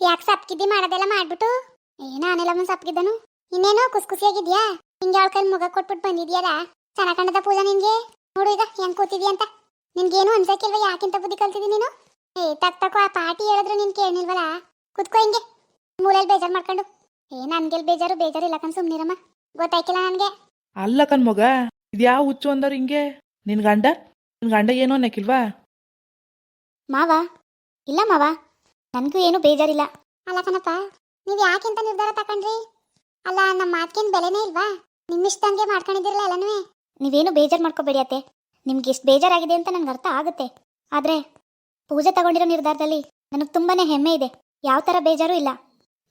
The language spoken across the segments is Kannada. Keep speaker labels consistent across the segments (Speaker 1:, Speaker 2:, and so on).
Speaker 1: ಯಾಕೆ ಸಪ್ಕಿದ್ದಿ ಮಾಡೋದೆಲ್ಲ ಮಾಡ್ಬಿಟ್ಟು? ಏ ನಾನೆಲ್ಲ ಮುಂದೆ ಸಪ್ಕಿದ್ದನು ಇನ್ನೇನೋ ಕುಸ್ ಖುಷಿಯಾಗಿದ್ಯಾ? ಹಿಂಗೆ ಅವಳ ಕೈ ಮುಗ ಕೊಟ್ಬಿಟ್ಟು ಬಂದಿದ್ಯಲ್ಲ? ಚೆನ್ನಾಗಿ ಕಂಡದ ಪೂಜಾ ನಿನ್ಗೆ ನೋಡು ಈಗ ಹೆಂಗ್ ಕೂತಿದ್ಯಾ ಅಂತ. ನಿನ್ಗೇನು ಅನ್ಸಕ್ಕಿಲ್ವ ಯಾಕಿಂತ ಬುದ್ಧಿ ಕಲ್ತಿದ್ದಿ ನೀನು? ಏ ತಕ್ ತಕೋ ಆ ಪಾರ್ಟಿ ಹೇಳಿದ್ರು ನೀನು ಕೇಳಿಲ್ವಲ್ಲ ಕುತ್ಕೋ ಹಿಂಗೆ. ಮೂಲೆಯಲ್ಲಿ ಬೇಜಾರು ಮಾಡ್ಕೊಂಡು. ಏ ನನ್ಗೆಲ್ ಬೇಜಾರು ಬೇಜಾರು ಇಲ್ಲ ಕಣ್ ಸುಮ್ನಿರಮ್ಮ. ಗೊತ್ತಾಯ್ಕಿಲ್ಲ ನನ್ಗೆ?
Speaker 2: ಅಲ್ಲ ಕಣ್ ಮಗ ಇದ್ಯಾವ ಹುಚ್ಚು ಅಂದರು ಹಿಂಗೆ? ನಿನ್ ಗಂಡ? ನಿನ್ ಗಂಡ ಏನೋ ಅನ್ನಕ್ಕಿಲ್ವಾ
Speaker 1: ಮಾವ? ಇಲ್ಲ ಮಾವ. ನನಗೂ ಏನು ಬೇಜಾರಿಲ್ಲ. ಅಲ್ಲ ಕಣಪ್ಪ, ನೀವು ಅಂತ ನಿರ್ಧಾರ ತಕೊಂಡ್ರಿ? ಅಲ್ಲ ನಮ್ಮ ಮಾತ್ಗೇನು ಬೆಲೆನೇ ಇಲ್ವಾ? ನಿಮ್ಮಿಷ್ಟಂಗೆ ಮಾಡ್ಕೊಂಡಿದ್ದಿರಲ್ಲ ಎಲ್ಲನೂ? ನೀವೇನು ಬೇಜಾರು ಮಾಡ್ಕೋಬೇಡಿ ಅತ್ತೆ. ನಿಮ್ಗೆ ಎಷ್ಟು ಬೇಜಾರಾಗಿದೆ ಅಂತ ನನಗೆ ಅರ್ಥ ಆಗುತ್ತೆ. ಆದರೆ, ಪೂಜೆ ತಗೊಂಡಿರೋ ನಿರ್ಧಾರದಲ್ಲಿ ನನಗೆ ತುಂಬಾ ಹೆಮ್ಮೆ ಇದೆ. ಯಾವ ಥರ ಬೇಜಾರು ಇಲ್ಲ.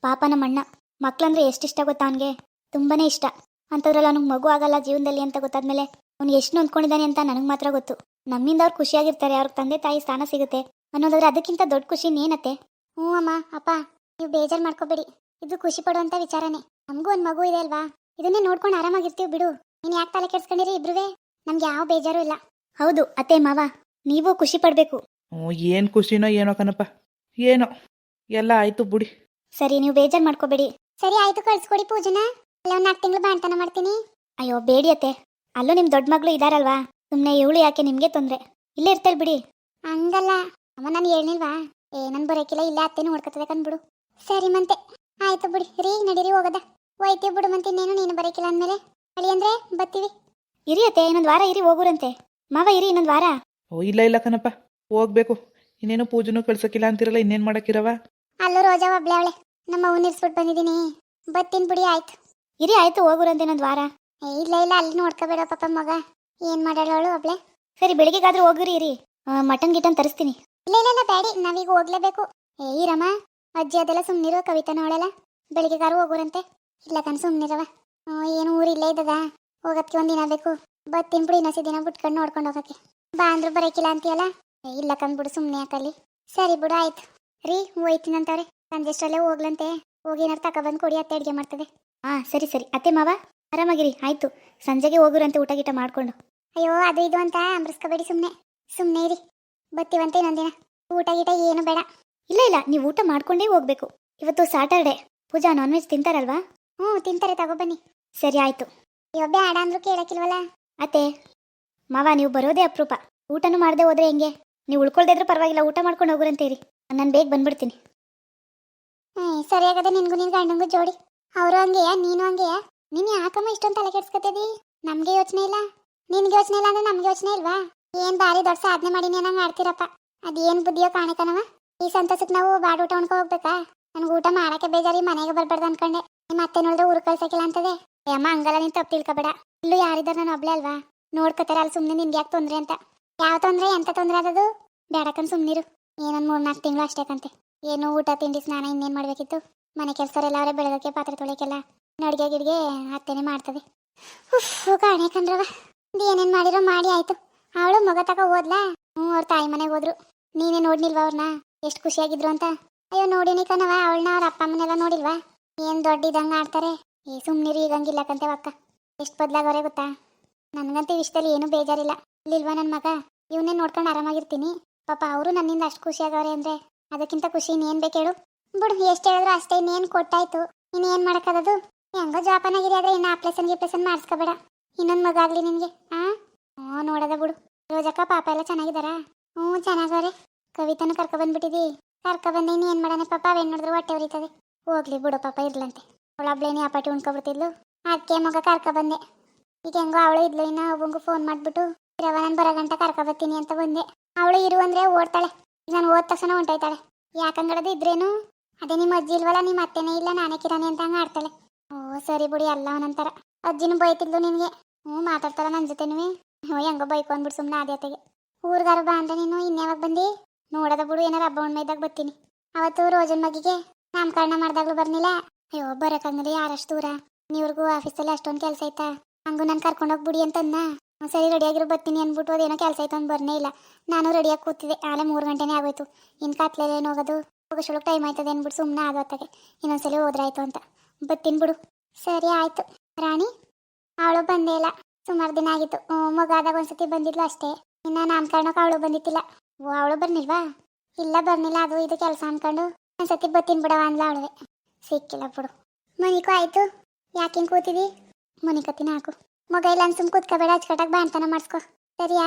Speaker 1: ಪಾಪ ನಮ್ಮ ಅಣ್ಣ ಮಕ್ಕಳಂದ್ರೆ ಎಷ್ಟಿಷ್ಟ ಗೊತ್ತಾ ಅವನಿಗೆ? ತುಂಬಾ ಇಷ್ಟ. ಅಂಥದ್ರಲ್ಲಿ ಅವ್ನಿಗೆ ಮಗು ಆಗಲ್ಲ ಜೀವನದಲ್ಲಿ ಅಂತ ಗೊತ್ತಾದ್ಮೇಲೆ ಅವ್ನು ಎಷ್ಟು ನೊಂದ್ಕೊಂಡಿದ್ದಾನೆ ಅಂತ ನನಗೆ ಮಾತ್ರ ಗೊತ್ತು. ನಮ್ಮಿಂದ ಅವ್ರು ಖುಷಿಯಾಗಿರ್ತಾರೆ ಅವ್ರ ತಂದೆ ತಾಯಿ ಸ್ಥಾನ ಸಿಗುತ್ತೆ ಅನ್ನೋದಾದ್ರೆ ಅದಕ್ಕಿಂತ ದೊಡ್ಡ ಖುಷಿ ಇನ್ನೇನತ್ತೆ ಹ್ಞೂ ಅಮ್ಮ ಅಪ್ಪ ನೀವು ಬೇಜಾರು ಮಾಡ್ಕೋಬೇಡಿ. ಇದು ಖುಷಿ ಪಡುವಂಥ ವಿಚಾರನೇ. ನಮಗೂ ಒಂದು ಮಗು ಇದೆ ಅಲ್ವಾ? ಇದನ್ನೇ ನೋಡ್ಕೊಂಡು ಆರಾಮಾಗಿರ್ತೀವಿ ಬಿಡು. ನೀನು ಯಾಕೆ ತಲೆ ಕೆಡ್ಸ್ಕೊಂಡಿರಿ ಇಬ್ರುವೆ? ನಮ್ಗೆ ಯಾವ ಬೇಜಾರು ಇಲ್ಲ. ಹೌದು ಅತ್ತೆ ಮಾವ ನೀವು ಖುಷಿ ಪಡಬೇಕು.
Speaker 2: ಹ್ಞೂ ಏನು ಖುಷಿನೋ ಏನೋ ಕಣಪ್ಪ. ಏನೋ ಎಲ್ಲ ಆಯ್ತು ಬಿಡಿ.
Speaker 1: ಸರಿ ನೀವು ಬೇಜಾರು ಮಾಡ್ಕೋಬೇಡಿ. ಸರಿ ಆಯ್ತು ಕಳ್ಸ್ಕೊಡಿ ಪೂಜನ. ಅಲ್ಲ ಒಂದು ನಾಲ್ಕು ತಿಂಗಳು ಬಾಣ್ತನ ಮಾಡ್ತೀನಿ. ಅಯ್ಯೋ ಬೇಡಿ ಅತ್ತೆ. ಅಲ್ಲೂ ನಿಮ್ಮ ದೊಡ್ಡ ಮಗಳು ಇದಾರಲ್ವಾ? ಸುಮ್ಮನೆ ಇವಳು ಯಾಕೆ ನಿಮಗೆ ತೊಂದರೆ? ಇಲ್ಲೇ ಇರ್ತಾಳೆ ಬಿಡಿ. ಹಂಗಲ್ಲ. ಅಮ್ಮ ನಾನು ಹೇಳಿಲ್ವಾ ಏ ನನ್ ಬರೋಕಿಲ್ಲ ಇಲ್ಲ ಅತ್ತೇನು ಹೊಡ್ಕೊತದೆ ಕಂದ್ಬಿಡು. ಸರಿ ಮಂತೆ ಆಯ್ತು ಬಿಡಿ ರೀ ನಡೀರಿ ಹೋಗದ. ಒಯ್ತೀವಿ ಬಿಡು ಮಂತೆ ಇನ್ನೇನು ನೀನು ಬರೋಕಿಲ್ಲ ಅಂದಮೇಲೆ. ಅಳಿ ಅಂದ್ರೆ ಬತ್ತೀವಿ. ಇರಿ ಅತ್ತೆ ಇನ್ನೊಂದು ವಾರ ಇರಿ ಹೋಗುರಂತೆ. ಮಾವ ಇರಿ ಇನ್ನೊಂದು ವಾರ.
Speaker 2: ಓ ಇಲ್ಲ ಇಲ್ಲ ಕಣಪ್ಪ ಹೋಗ್ಬೇಕು. ಇನ್ನೇನು ಪೂಜೆನೂ ಕಳ್ಸಕ್ಕಿಲ್ಲ ಅಂತಿರಲ್ಲ ಇನ್ನೇನು ಮಾಡಕ್ಕಿರವ?
Speaker 1: ಅಲ್ಲೂ ರೋಜಾ ಒಬ್ಳೆ ಅವಳೆ ನಮ್ಮ ಅವ್ನ ಇರ್ಸ್ಬಿಟ್ಟು ಬಂದಿದ್ದೀನಿ. ಬತ್ತೀನಿ ಬಿಡಿ ಆಯ್ತು. ಇರಿ ಆಯ್ತು ಹೋಗುರಂತೆ ಇನ್ನೊಂದು ವಾರ. ಏ ಇಲ್ಲ ಇಲ್ಲ ಅಲ್ಲಿ ನೋಡ್ಕೋಬೇಡ ಪಾಪ ಮಗ. ಏನ್ ಮಾಡಾಳ ಅವಳು ಒಬ್ಳೆ? ಸರಿ ಬೆಳಿಗ್ಗೆಗಾದ್ರೂ ಹೋಗಿರಿ ಇರಿ. ಮಟನ್ ಗಿಟನ್ ತರಿಸ್ತೀನಿ. ಇಲ್ಲ ಇಲ್ಲ ಬೇಡಿ ನಾವೀಗ ಹೋಗ್ಲೇಬೇಕು. ಏ ರಮ ಅಜ್ಜಿ ಅದೆಲ್ಲ ಸುಮ್ಮನಿರೋ ಕವಿತಾನ ಅವಳೆಲ್ಲ? ಬೆಳಿಗ್ಗೆಗಾರು ಹೋಗೋರಂತೆ. ಇಲ್ಲ ಸುಮ್ನಿರವ. ಹ್ಮ್, ಏನು ಊರು ಇಲ್ಲೇ ಇದ್ದದ? ಹೋಗಕ್ಕೆ ಒಂದಿನ ಬೇಕು. ಬತ್ತಿನ ಬಿಡಿ ಇನ್ನೊಸಿ ದಿನ ಬಿಟ್ಕೊಂಡು ನೋಡ್ಕೊಂಡು ಹೋಗಕ್ಕೆ. ಬಾ ಅಂದ್ರು ಬರೋಕಿಲ್ಲ ಅಂತೀಯಲ್ಲ? ಏ ಇಲ್ಲ ಕಂದ್ಬಿಡು ಸುಮ್ಮನೆ ಯಾಕಲ್ಲಿ? ಸರಿ ಬಿಡು ಆಯ್ತು. ರೀ ಹೋಯ್ತೀನಂತವ್ರೆ. ಸಂಜೆಷ್ಟಲ್ಲೇ ಹೋಗ್ಲಂತೆ. ಹೋಗಿ ಏನಾರು ತಗೊಬಂದು ಕೊಡಿ ಅತ್ತೆ ಅಡುಗೆ ಮಾಡ್ತದೆ. ಹಾಂ ಸರಿ ಸರಿ. ಅತ್ತೆ ಮಾವ? ಆರಾಮಾಗಿರಿ ಆಯ್ತು. ಸಂಜೆಗೆ ಹೋಗುರಂತೆ ಊಟ ಗೀಟ ಮಾಡ್ಕೊಂಡು. ಅಯ್ಯೋ ಅದು ಇದು ಅಂತ. ಅಂಬ್ರಿಸ್ಕೋಬೇಡಿ ಸುಮ್ಮನೆ ಸುಮ್ಮನೆ ಇರಿ. ಬತ್ತೀವಂತೆ ಇನ್ನೊಂದಿನ ಊಟ ಗೀಟ ಏನು ಬೇಡ. ಇಲ್ಲ ಇಲ್ಲ, ನೀವು ಊಟ ಮಾಡ್ಕೊಂಡೇ ಹೋಗ್ಬೇಕು. ಇವತ್ತು ಸಾಟರ್ಡೆ ಪೂಜಾ ನಾನ್ ವೆಜ್ ತಿಂತಾರಲ್ವಾ? ಹ್ಞೂ, ತಿಂತಾರೆ ತಗೊಬನ್ನಿ ಸರಿ, ಆಯ್ತು. ಅಯ್ಯೋ ಬೇಡ ಅಂದ್ರೂ ಕೇಳಕ್ಕಿಲ್ವಲ್ಲ? ಅತ್ತೆ, ಮಾವ, ನೀವು ಬರೋದೇ ಅಪರೂಪ. ಊಟನೂ ಮಾಡದೆ ಹೋದ್ರೆ ಹೆಂಗೆ? ನೀವು ಉಳ್ಕೊಳ್ದೇ ಇದ್ರೂ ಪರವಾಗಿಲ್ಲ, ಊಟ ಮಾಡ್ಕೊಂಡು ಹೋಗ್ರಂತೀರಿ ನಾನು ಬೇಗ ಬಂದ್ಬಿಡ್ತೀನಿ. ಹ್ಞೂ, ಸರಿ ಆಗದೆ ನಿನ್ಗೂ ನಿನ್ ಗಂಡಂಗೂ ಜೋಡಿ. ಅವರು ಹಂಗೆಯಾ, ನೀನು ಹಂಗೆಯಾ? ನೀನು ಯಾಕಮ್ಮ ಇಷ್ಟೊಂದು ತಲೆ ಕೆಡ್ಸ್ಕೊತೀವಿ ನಮಗೆ ಯೋಚನೆ ಇಲ್ಲ. ನಿನ್ಗೆ ಯೋಚನೆ ಇಲ್ಲ ಅಂದ್ರೆ ನಮ್ಗೆ ಯೋಚನೆ ಇಲ್ವಾ? ಏನ್ ಬಾರಿ ದೊಡ್ಡ ಸಾಧನೆ ಮಾಡೀನಿ ನಂಗೆ ಆಡ್ತೀರಪ್ಪ. ಅದೇನ್ ಬುದ್ಧಿಯೋ ಕಾಣಕನವ ಈ ಸಂತಸಕ್ಕೆ ನಾವು ಬಾಡ ಊಟ ಉಣ್ಕೊ ಹೋಗ್ಬೇಕಾ? ನನ್ಗೆ ಊಟ ಮಾಡಕ್ಕೆ ಬೇಜಾರಿ, ಮನೆಗೆ ಬರ್ಬಾರ್ದು ಅನ್ಕೊಂಡೆ. ನಿಮ್ಮ ಅತ್ತೆ ನೋಡಿದ್ರೆ ಊರು ಕಳ್ಸಕ್ಕಿಲ್ಲ ಅಂತದೆ. ಯಮ್ಮ ಹಂಗಲ್ಲ, ನೀನ್ ತಪ್ಪು ತಿಳ್ಕೊಬೇಡ. ಇಲ್ಲೂ ಯಾರಿದ್ರು ನಾನು ಒಬ್ಳೆ ಅಲ್ವಾ? ನೋಡ್ಕೊತಾರ, ಅಲ್ಲಿ ಸುಮ್ಮನೆ ನಿನ್ಗೆ ಯಾಕೆ ತೊಂದ್ರೆ ಅಂತ. ಯಾವ ತೊಂದ್ರೆ, ಎಂತ ತೊಂದ್ರೆ ಅದದು ಬೇಡಕನ್ ಸುಮ್ನಿರು ಏನೊಂದು ಮೂರ್ ನಾಲ್ಕು ತಿಂಗಳು ಅಷ್ಟೇ ಕಂತೆ. ಏನು ಊಟ, ತಿಂಡಿ, ಸ್ನಾನ ಇನ್ನೇನ್ ಮಾಡಬೇಕಿತ್ತು? ಮನೆ ಕೆಲಸರೆಲ್ಲ ಅವರೇ ಬೆಳೆದಕ್ಕೆ ಪಾತ್ರೆ ತೊಳಿಕೆಲ್ಲ ನಡಿಗೆ ಗಿಡ್ಗೆ ಅತ್ತೆನೆ ಮಾಡ್ತದೆ. ಉಫ್, ಕಾಣೆ ಕಂಡ್ರವ ಏನೇನು ಮಾಡಿರೋ ಮಾಡಿ ಆಯ್ತು. ಅವಳು ಮಗ ತಕ ಹೋದ್ಲಾ ಹ್ಞೂ ಅವ್ರ ತಾಯಿ ಮನೆಗೆ ಹೋದ್ರು. ನೀನೇ ನೋಡ್ನಿಲ್ವಾ ಅವ್ರನ್ನ ಎಷ್ಟು ಖುಷಿಯಾಗಿದ್ರು ಅಂತ? ಅಯ್ಯೋ, ನೋಡಿನಿ ಕಣವ ಅವಳನ್ನ ಅವ್ರ ಅಪ್ಪ ಅಮ್ಮನೆಲ್ಲ ನೋಡಿಲ್ವಾ? ಏನು ದೊಡ್ಡ ಇದಂಗೆ ಆಡ್ತಾರೆ. ಏ ಸುಮ್ಮನಿರು ಈಗಂಗಿಲ್ಲ ಕಂತೆ ಅಕ್ಕ. ಎಷ್ಟು ಬದಲಾಗವ್ರೆ ಗೊತ್ತಾ? ನನಗಂತೂ ವಿಷಯದಲ್ಲಿ ಏನೂ ಬೇಜಾರಿಲ್ಲ. ಇಲ್ಲಿಲ್ವಾ ನನ್ನ ಮಗ? ಇವನ್ನೇ ನೋಡ್ಕೊಂಡು ಆರಾಮಾಗಿರ್ತೀನಿ. ಪಾಪ, ಅವರು ನನ್ನಿಂದ ಅಷ್ಟು ಖುಷಿಯಾಗವ್ರೆ ಅಂದರೆ ಅದಕ್ಕಿಂತ ಖುಷಿ ಇನ್ನೇನ್ ಬೇಕು ಹೇಳು? ಬಿಡು, ಎಷ್ಟು ಹೇಳಿದ್ರು ಅಷ್ಟೇ, ಇನ್ನೇನು ಕೊಟ್ಟಾಯ್ತು. ಇನ್ನೇನು ಮಾಡೋಕ್ಕದದು ಹೆಂಗೋ ಜಾಪನಾಗಿರಿ ಆದ್ರೆ ಇನ್ನು ಆಪ್ರೇಷನ್ ಗಿಪ್ಲೇಸನ್ ಮಾಡಿಸ್ಕೋಬೇಡ. ಇನ್ನೊಂದು ಮಗ ಆಗಲಿ ನಿನಗೆ, ಆ? ಹ್ಞೂ, ನೋಡದ ಬಿಡು. ರೋಜಕ್ಕ ಪಾಪ ಎಲ್ಲ ಚೆನ್ನಾಗಿದಾರ ಹ್ಞೂ ಚೆನ್ನಾಗವ್ರೆ ಕವಿತನು ಕರ್ಕೊ ಬಂದ್ಬಿಟ್ಟಿದಿ. ಕರ್ಕೊ ಬಂದೆ, ಇನ್ನು ಏನು ಮಾಡೋಣ? ಪಾಪ ಅವೇನು ನೋಡಿದ್ರು ಹೊಟ್ಟೆ ಉರಿತದೆ. ಹೋಗ್ಲಿ ಬಿಡು, ಪಾಪ ಇರ್ಲಂತೆ. ಅವಳೊಬ್ಳೇನಿ ಅಪಾಟಿ ಉಣ್ಕೊಬಿಡ್ತಿದ್ಲು. ಅದಕ್ಕೆ ಮಗ ಕರ್ಕೊ ಬಂದೆ. ಈಗ ಹೆಂಗೋ ಅವಳು ಇದ್ಲು, ಇನ್ನು ಒಬ್ಬಂಗು ಫೋನ್ ಮಾಡಿಬಿಟ್ಟು ಇರವ ನಾನು ಬರೋ ಕರ್ಕೊ ಬರ್ತೀನಿ ಅಂತ ಬಂದೆ. ಅವಳು ಇರು ಅಂದ್ರೆ ಓಡ್ತಾಳೆ. ನಾನು ಓದ್ ತಕ್ಷಣ ಹೊಂಟೋಯ್ತಾಳೆ. ಯಾಕಂಗಡದು ಇದ್ರೇನು? ಅದೇ ನಿಮ್ಮ ಅಜ್ಜಿ ಇಲ್ವಲ್ಲ, ನಿಮ್ಮ ಅತ್ತೆನೇ ಇಲ್ಲ, ನಾನೇ ಕಿರಾಣಿ ಅಂತ ಹಂಗೆ ಆಡ್ತಾಳೆ. ಓ, ಸರಿ ಬಿಡಿ, ಎಲ್ಲ ಅವನಂತರ. ಅಜ್ಜಿನೂ ಬೈತಿದ್ಲು ನಿನಗೆ. ಹ್ಞೂ, ಮಾತಾಡ್ತಾಳ ನನ್ನ ಜೊತೆನೂ? ಹೆಂಗೋ ಬೈಕೊಂಡ್ಬಿಡು ಸುಮ್ಮನೆ ಆದ್ಯತೆಗೆ ಊರ್ಗಾರ ಬಾ ಅಂದ್ರೆ ನೀನು ಇನ್ಯಾವಾಗ ಬಂದಿ? ನೋಡದ ಬಿಡು, ಏನಾರ ಹಬ್ಬ ಹುಣ್ಮೆ ಇದ್ದಾಗ ಬರ್ತೀನಿ. ಅವತ್ತು ರೋಜನ್ ಮಗಿಗೆ ನಾಮಕರಣ ಮಾಡ್ದಾಗ್ಲೂ ಬರ್ನಿಲ್ಲ. ಅಯ್ಯೋ ಬರಕಂದ್ರೆ ಯಾರಷ್ಟು ದೂರ. ನೀವ್ರಿಗೂ ಆಫೀಸಲ್ಲಿ ಅಷ್ಟೊಂದು ಕೆಲಸ ಐತಾ ಹಂಗೂ ನಾನು ಕರ್ಕೊಂಡೋಗಿ ಬಿಡಿ ಅಂತಂದ ಸರಿ ರೆಡಿಯಾಗಿರೋ ಬರ್ತೀನಿ ಅಂದ್ಬಿಟ್ಟು ಅದೇನೋ ಕೆಲಸ ಆಯ್ತು ಅಂತ ಬರ್ನೇ ಇಲ್ಲ. ನಾನು ರೆಡಿಯಾಗಿ ಕೂತಿದ್ದೆ. ಆಲೆ ಮೂರು ಗಂಟೆನೇ ಆಗೋಯ್ತು. ಇನ್ನು ಕತ್ಲೆಲ್ಲ ಏನು ಹೋಗೋದು? ಹೋಗೋಷ್ಟೊಳಗೆ ಟೈಮ್ ಆಯ್ತದೆ ಅಂದ್ಬಿಟ್ಟು ಸುಮ್ಮನೆ ಆಗೋತ್ತಾಗೆ ಇನ್ನೊಂದ್ಸಲಿ ಹೋದ್ರಾಯ್ತು ಅಂತ. ಬತ್ತೀನಿ ಬಿಡು. ಸರಿ, ಆಯ್ತು. ರಾಣಿ, ಅವಳು ಬಂದೇ ಇಲ್ಲ. ಸುಮಾರು ದಿನ ಆಗಿತ್ತು. ಮಗ ಆದಾಗ ಒಂದ್ಸತಿ ಬಂದಿದ್ಲು ಅಷ್ಟೇ. ಇನ್ನ ನಾಮಕರಣಕ್ಕೆ ಅವಳು ಬಂದಿತ್ತಿಲ್ಲ. ಓ, ಅವಳು ಬರ್ನಿಲ್ವಾ ಇಲ್ಲ ಬರ್ನಿಲ್ಲ ಅದು ಇದು ಕೆಲಸ ಅನ್ಕೊಂಡು ಒಂದ್ಸತಿ ಬತ್ತೀನಿ ಬಿಡವ ಅಂದ್ಲ ಅವಳವೆ ಸಿಕ್ಕಿಲ್ಲ ಬಿಡು. ಮನಿಕು ಆಯ್ತು. ಯಾಕಿನ್ ಹಿಂಗೆ ಕೂತಿದಿ ಮನಿಕತ್ತಿನ ಹಾಕು. ಮಗ ಇಲ್ಲ ಅನ್ಸುಮ್ ಕೂತ್ಕೋಬೇಡ. ಬಾ ಬಾಣ್ತನ ಮಾಡಿಸ್ಕೊ. ಸರಿಯಾ?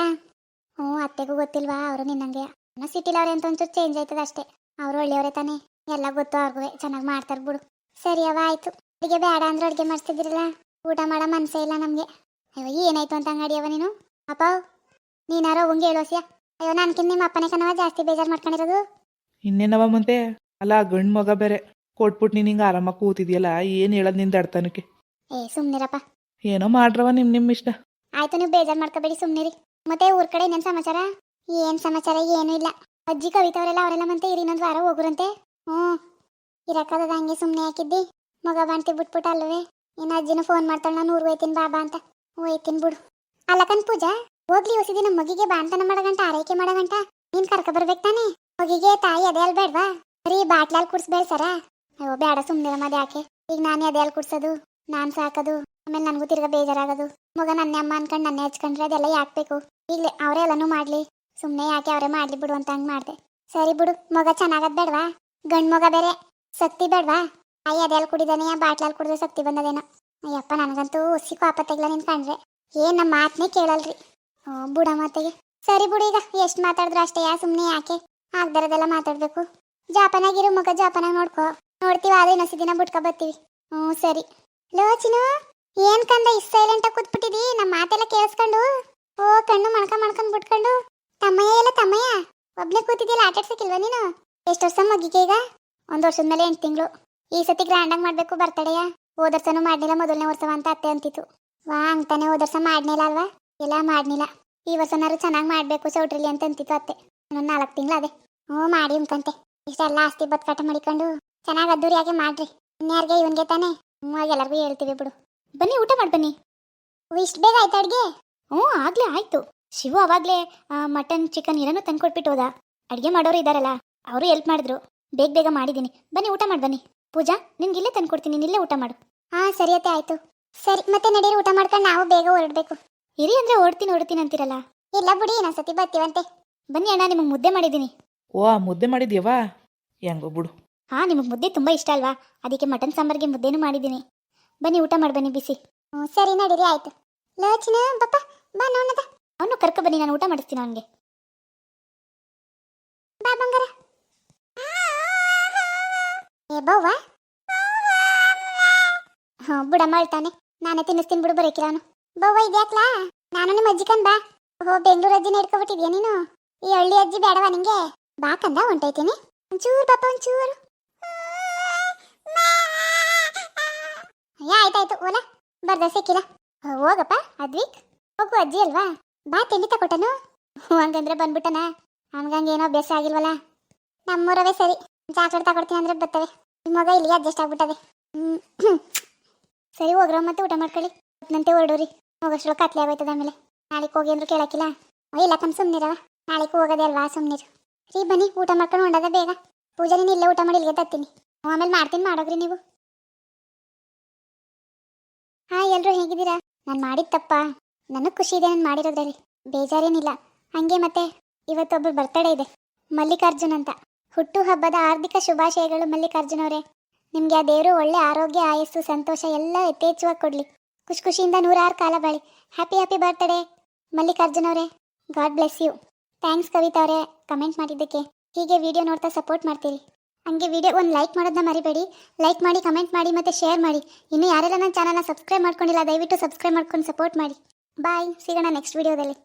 Speaker 1: ಹ್ಞೂ, ಅತ್ತೆಗೂ ಗೊತ್ತಿಲ್ವಾ? ಅವರು ನಿನ್ನಂಗೆ. ನಾ ಸಿಟಿಲಿ ಅವ್ರೆ ಅಂತ ಒಂಚೂರು ಚೇಂಜ್ ಆಯ್ತದ ಅಷ್ಟೇ. ಅವ್ರು ಒಳ್ಳೆಯವರೇ ತಾನೇ. ಎಲ್ಲ ಗೊತ್ತು ಅವ್ರಿಗೂ ಚೆನ್ನಾಗಿ ಮಾಡ್ತಾರೆ ಬಿಡು. ಸರಿಯವ ಆಯ್ತು. ಅಡುಗೆ ಬೇಡ ಅಂದ್ರೆ ಅಡುಗೆ ಮಾಡಿಸ್ತಿದ್ರಲ್ಲ ಊಟ ಮಾಡೋ ಮನಸ್ಸೇ ಇಲ್ಲ ನಮಗೆ. ಅಯ್ಯೋ ಏನಾಯ್ತು ಅಂತ ಅಂಗಡಿಯವ ನೀನು? ಅಪ್ಪ ನೀನಾರೋ ಅವಂಗೆ ಹೇಳೋಸಿಯಾ ಅಯ್ಯೋ ನನ್ಕಿಂತ ನಿಮ್ಮ ಅಪ್ಪನೇ ಕಣವ ಜಾಸ್ತಿ ಬೇಜಾರು ಮಾಡ್ಕೊಂಡಿರೋದು.
Speaker 2: ಇನ್ನೇನವ ಮುಂದೆ? ಅಲ್ಲ ಗಂಡ್ ಮಗ ಬೇರೆ. ಕೊಟ್ಬಿಟ್ಟು ನೀನು ಹಿಂಗೆ ಆರಾಮ ಕೂತಿದ್ಯಲ್ಲ ಏನು ಹೇಳೋದು ನಿಂದ ಅಡ್ತಾನಕ್ಕೆ
Speaker 1: ಏ ಸುಮ್ನಿರಪ್ಪ.
Speaker 2: ಏನೋ ಮಾಡ್ರವ ನಿಮ್ಮ ನಿಮ್ಮ ಇಷ್ಟ.
Speaker 1: ಆಯ್ತು ನೀವು ಬೇಜಾರು ಮಾಡ್ಕೋಬೇಡಿ ಸುಮ್ನಿರಿ. ಮತ್ತೆ ಊರ್ ಕಡೆ ಇನ್ನೇನು ಸಮಾಚಾರ? ಏನು ಸಮಾಚಾರ ಏನೂ ಇಲ್ಲ. ಅಜ್ಜಿ ಕವಿತವರೆಲ್ಲ ಅವರೆಲ್ಲ ಮಂತೆ ಇರಿ ಇನ್ನೊಂದು ವಾರ ಹೋಗುರಂತೆ? ಹ್ಞೂ. ಇರಕ್ಕದ ಹಂಗೆ ಸುಮ್ಮನೆ ಹಾಕಿದ್ದಿ. ಮಗ ಬಾಣ್ತಿ ಬಿಟ್ಬಿಟ್ಟು ಅಲ್ವೇ? ಇನ್ನ ಅಜ್ಜಿನ ಫೋನ್ ಮಾಡ್ತಾಳೆ ನಾನು ಊರಿಗೆ ಹೋಯ್ತೀನಿ ಬಾಬಾ ಅಂತ. ಹೋಯ್ತೀನಿ ಬಿಡು. ಅಲ್ಲಕನ್ ಪೂಜಾ, ಹೋಗ್ಲಿ ಹೊಸಿದಿ ಮಗಿಗೆ ಬಾಣ್ತನ ಮಾಡಗಂಟ ಆರೈಕೆ ಮಾಡಗಂಟ. ನೀನ್ ಕರ್ಕ ಬರ್ಬೇಕು ತಾನೆ? ಮಗಿಗೆ ತಾಯಿ ಅದೇ ಅಲ್ ಬೇಡ್ವಾ? ಬರೀ ಬಾಟ್ಲಲ್ಲಿ ಕುಡ್ಸ್ಬೇಡ ಸರ? ಅಯ್ಯೋ ಬೇಡ ಸುಮ್ಮನೆ ಮದ ಯಾಕೆ? ಈಗ ನಾನೇ ಅದೇ ಅಲ್ಲಿ ಕುಡ್ಸೋದು, ನಾನು ಸಾಕೋದು, ಆಮೇಲೆ ನನಗೂ ತಿರ್ಗ ಬೇಜಾರಾಗೋದು. ಮಗ ನನ್ನೇ ಅಮ್ಮ ಅನ್ಕೊಂಡು ನನ್ನೇ ಹಚ್ಕೊಂಡ್ರೆ ಅದೆಲ್ಲ ಯಾಕೆ ಬೇಕು? ಈಗಲೇ ಅವರೇ ಎಲ್ಲನೂ ಮಾಡ್ಲಿ. ಸುಮ್ಮನೆ ಯಾಕೆ ಅವರೇ ಮಾಡ್ಲಿ ಬಿಡು ಅಂತ ಹಂಗೆ ಮಾಡಿದೆ. ಸರಿ ಬಿಡು, ಮಗ ಚೆನ್ನಾಗದ್ ಬೇಡವಾ? ಗಂಡ್ ಮಗ ಬೇರೆ ಸತ್ತಿ ಬೇಡವಾ? ಅಯ್ಯ ಅದೆಲ್ಲ ಕುಡಿದಾನೆ ಬಾಟ್ಲಲ್ಲಿ ಕುಡಿದ್ರೆ ಸತ್ತಿ ಬಂದದೇನೋ. ಅಯ್ಯಪ್ಪ, ನನಗಂತೂ ತೆಗ್ಲ ನಿನ್ ಕಂಡ್ರೆ ಏನ್ ನಮ್ಮ ಮಾತನ್ನೇ ಕೇಳಲ್ರಿ. ಓ ಬುಡ ಮಾತೆಗೆ. ಸರಿ ಬಿಡು ಈಗ, ಎಷ್ಟು ಮಾತಾಡಿದ್ರು ಅಷ್ಟೇ, ಯಾ ಸುಮ್ಮನೆ ಯಾಕೆ? ಆಗ್ದರದೆಲ್ಲ ಮಾತಾಡ್ಬೇಕು. ಜಾಪನಾಗಿರು ಮಗ, ಜಾಪನಾಗ ನೋಡ್ಕೋ. ನೋಡ್ತೀವಿ, ಆದ್ರೆ ಇನ್ನೊಸಿ ದಿನ ಬಿಟ್ಕೊ ಬರ್ತೀವಿ. ಹ್ಞೂ ಸರಿ. ಲೋ, ಚಿನ್ನು, ಏನ್ ಕಂದ, ಇಷ್ಟ ಸೈಲೆಂಟ್ ಆಗಿ ಕೂತ್ಬಿಟ್ಟಿದಿ? ನಮ್ಮ ಮಾತೆಲ್ಲ ಕೇಳಿಸ್ಕೊಂಡು. ಓ, ಕಣ್ಣು ಮಣ್ಕ ಮಾಡ್ಕೊಂಡು ಬಿಟ್ಕೊಂಡು. ತಮ್ಮಯ್ಯ ಇಲ್ಲ, ತಮ್ಮಯ್ಯ? ಒಬ್ನೇ ಕೂತಿದ್ದಿಲ್ಲ ಆಟ ಆಡ್ಸಕ್ಕಿಲ್ವಾ ನೀನು? ಎಷ್ಟು ವರ್ಷ ಮಗಿಗೆ ಈಗ? ಒಂದು ವರ್ಷದ ಮೇಲೆ ಎಂಟು ತಿಂಗಳು. ಈ ಸತಿ ಗ್ರ್ಯಾಂಡಾಗಿ ಮಾಡಬೇಕು ಬರ್ತಡೆಯ? ಹೋದ ಮಾಡ್ನಿಲ್ಲ ಮೊದಲನೇ ವರ್ಷವ ಅಂತ ಅತ್ತೆ ಅಂತಿತ್ತು. ವಾ ಅಂತಾನೆ ಓದರ್ಸ ಮಾಡ್ನಿಲ್ಲ ಅಲ್ವಾ? ಇಲ್ಲ, ಮಾಡ್ನಿಲ್ಲ. ಈ ವರ್ಷನಾರು ಚೆನ್ನಾಗಿ ಮಾಡ್ಬೇಕು ಸೌಟ್ರಿಲಿ ಅಂತ ಅಂತಿತ್ತು ಅತ್ತೆ. ಇನ್ನೊಂದು ನಾಲ್ಕು ತಿಂಗಳು ಅದೇ ಹ್ಞೂ, ಮಾಡಿ ಉಂಕಂತೆ ಇಷ್ಟೆಲ್ಲ ಆಸ್ತಿ ಬದುಕಾಟ ಮಾಡಿಕೊಂಡು ಚೆನ್ನಾಗಿ ಅದ್ದೂರಿಯಾಗಿ ಮಾಡ್ರಿ. ಇನ್ಯಾರಿಗೆ ಇವನ್ಗೆ ತಾನೆ. ಹ್ಞೂ ಎಲ್ಲರಿಗೂ ಹೇಳ್ತೀವಿ ಬಿಡು. ಬನ್ನಿ, ಊಟ ಮಾಡಿ ಬನ್ನಿ. ಇಷ್ಟು ಬೇಗ ಆಯ್ತು ಅಡುಗೆ? ಹ್ಞೂ, ಆಗಲೇ ಆಯ್ತು. ಶಿವು ಅವಾಗ್ಲೇ ಮಟನ್, ಚಿಕನ್ ಏನೋ ತಂದ್ಕೊಟ್ಬಿಟ್ಟು ಹೋದ. ಅಡುಗೆ ಮಾಡೋರು ಇದ್ದಾರಲ್ಲ ಅವರು ಹೆಲ್ಪ್ ಮಾಡಿದ್ರು. ಬೇಗ ಬೇಗ ಮಾಡಿದ್ದೀನಿ. ಬನ್ನಿ, ಊಟ ಮಾಡಿ ಬನ್ನಿ. ಪೂಜಾ ನಿನ್ಗೆ ಇಲ್ಲೇ ತಂದ್ಕೊಡ್ತೀನಿ. ಇಲ್ಲೇ ಊಟ ಮಾಡು. ಹಾ ಸರಿ ಅತ್ತೆ ಆಯ್ತು. ಸರಿ ಮತ್ತೆ ನಡೀರಿ ಊಟ ಮಾಡ್ಕೊಂಡು ನಾವು ಬೇಗ ಹೊರಡ್ಬೇಕು. ಇರಿ ಅಂದ್ರೆ ಓಡ್ತೀನಿ ಓಡ್ತೀನಿ ಅಂತೀರಲ್ಲ? ಇಲ್ಲ ಬಿಡಿ ಸತಿ ಬರ್ತೀವಂತೆ. ಬನ್ನಿ ಅಣ್ಣ ನಿಮಗೆ ಮುದ್ದೆ ಮಾಡಿದ್ದೀನಿ
Speaker 2: ಓ ಆ ಮುದ್ದೆ ಮಾಡಿದ್ಯವಾ? ಹೆಂಗೋ ಬಿಡು.
Speaker 1: ಹಾ ನಿಮಗೆ ಮುದ್ದೆ ತುಂಬಾ ಇಷ್ಟ ಅಲ್ವಾ? ಅದಕ್ಕೆ ಮಟನ್ ಸಾಂಬಾರ್ಗೆ ಮುದ್ದೆನೂ ಮಾಡಿದ್ದೀನಿ ಬನ್ನಿ ಊಟ ಮಾಡಿ ಬನ್ನಿ ಬಿಸಿ. ಹ್ಞೂ ಸರಿ ನಡೀರಿ ಆಯ್ತು. ಲೋಚನ ಪಪ್ಪ ಬಾ ನೋಡದ ಅವನು ಕರ್ಕೊ ಬನ್ನಿ ನಾನು ಊಟ ಮಾಡಿಸ್ತೀನಿ ಅವನಿಗೆ. ಬಾ ಬಂಗಾರ. ಏ ಬವ್ವ ಹ್ಞೂ, ಬುಡ ಮಾಡ್ತಾನೆ ನಾನೇ ತಿನ್ನಿಸ್ತೀನಿ ಬಿಡು ಬರೋಕಿಲ್ಲ ಅವನು ಬವ್ವ ಇದ್ಯಾಕ್ಲಾ ನಾನು ನಿಮ್ಮ ಅಜ್ಜಿ ಬಾ. ಓಹೋ, ಬೆಂಗಳೂರು ಅಜ್ಜಿನ ಹಿಡ್ಕೊಬಿಟ್ಟಿದ್ಯಾ ನೀನು? ಈ ಹಳ್ಳಿ ಅಜ್ಜಿ ಬೇಡವಾ ನಿಂಗೆ? ಬಾ ಕಂದ, ಹೊಂಟೈತೀನಿ. ಒಂಚೂರು ಪಾಪ, ಒಂಚೂರು. ಆಯ್ತಾಯ್ತು, ಓಲ. ಬರ್ದ ಸಿಕ್ಕಿಲ್ಲ ಹೋಗಪ್ಪ, ಅದ್ವಿಕ್. ಹೋಗು ಅಜ್ಜಿ ಅಲ್ವಾ? ಬಾ, ತಿಂಡಿ ತಕೊಟ್ಟನು. ಹಂಗಂದ್ರೆ ಬಂದ್ಬಿಟ್ಟನ? ಹಂಗಂಗೆ ಏನೋ ಅಭ್ಯಾಸ ಆಗಿಲ್ವಲ್ಲ? ನಮ್ಮೂರವೇ ಸರಿ. ಚಾಕ್ಲೇಟ್ ತಗೊಡ್ತೀನಿ ಅಂದ್ರೆ ಬರ್ತವೆ. ಮಗ ಇಲ್ಲಿ ಅಡ್ಜಸ್ಟ್ ಆಗ್ಬಿಟ್ಟದೆ. ಸರಿ ಹೋಗ್ರ ಮತ್ತೆ ಊಟ ಮಾಡ್ಕೊಳ್ಳಿ. ನಂತೆ ಹೊರಡೋರಿ. ಹೋಗೋಷ್ಟು ಕತ್ಲೆ ಆಗೋಯ್ತದ ಆಮೇಲೆ. ನಾಳೆಗೆ ಹೋಗಿ ಅಂದ್ರು ಕೇಳಕ್ಕಿಲ್ಲ ಇಲ್ಲ ಕಮ್ ಸುಮ್ಮನಿರವ ನಾಳೆಗೆ ಹೋಗೋದೇ ಸುಮ್ನಿರು. ರೀ, ಬನ್ನಿ, ಊಟ ಮಾಡ್ಕೊಂಡು ಹೊಂಡದ ಬೇಗ. ಪೂಜೆ ನೀನು ಇಲ್ಲೇ ಊಟ ಮಾಡಿ ಇಲ್ಲಿಗೆ ತತ್ತೀನಿ ಆಮೇಲೆ ಮಾಡ್ತೀನಿ, ಮಾಡೋಗ್ರಿ ನೀವು. ಹಾ ಎಲ್ಲರೂ ಹೇಗಿದ್ದೀರಾ? ನಾನು ಮಾಡಿದ ತಪ್ಪ ನನಗೆ ಖುಷಿ ಇದೆ ನಾನು ಮಾಡಿರೋದ್ರಲ್ಲಿ. ಬೇಜಾರೇನಿಲ್ಲ. ಹಂಗೆ ಮತ್ತೆ ಇವತ್ತೊಬ್ಬರು ಬರ್ತಡೇ ಇದೆ. ಮಲ್ಲಿಕಾರ್ಜುನ್ ಅಂತ. ಹುಟ್ಟು ಹಬ್ಬದ ಹಾರ್ದಿಕ ಶುಭಾಶಯಗಳು ಮಲ್ಲಿಕಾರ್ಜುನ್ ಅವರೇ. ನಿಮಗೆ ಆ ದೇವರು ಒಳ್ಳೆ ಆರೋಗ್ಯ, ಆಯಸ್ಸು, ಸಂತೋಷ ಎಲ್ಲ ಯಥೇಚ್ಛವಾಗಿ ಕೊಡಲಿ. ಖುಷಿ ಖುಷಿಯಿಂದ ನೂರಾರು ಕಾಲ ಬಾಳಿ. ಹ್ಯಾಪಿ ಹ್ಯಾಪಿ ಬರ್ತ್ಡೇ ಮಲ್ಲಿಕಾರ್ಜುನ್ ಅವರೇ. God bless you thanks Kavita ಅವರೇ. ಕಮೆಂಟ್ ಮಾಡಿದ್ದಕ್ಕೆ. ಹೀಗೆ ವಿಡಿಯೋ ನೋಡ್ತಾ ಸಪೋರ್ಟ್ ಮಾಡ್ತೀರಿ. ಹಂಗೆ ವಿಡಿಯೋ ಒಂದು ಲೈಕ್ ಮಾಡೋದನ್ನ ಮರಿಬೇಡಿ. ಲೈಕ್ ಮಾಡಿ ಕಮೆಂಟ್ ಮಾಡಿ ಮತ್ತು ಶೇರ್ ಮಾಡಿ. ಇನ್ನು ಯಾರೆಲ್ಲ ನನ್ನ ಚಾನಲ್ನ ಸಬ್ಸ್ಕ್ರೈಬ್ ಮಾಡ್ಕೊಂಡಿಲ್ಲ, ದಯವಿಟ್ಟು ಸಬ್ಸ್ಕ್ರೈಬ್ ಮಾಡ್ಕೊಂಡು ಸಪೋರ್ಟ್ ಮಾಡಿ. ಬಾಯ್ ಸಿಗೋಣ ನೆಕ್ಸ್ಟ್ ವಿಡಿಯೋದಲ್ಲಿ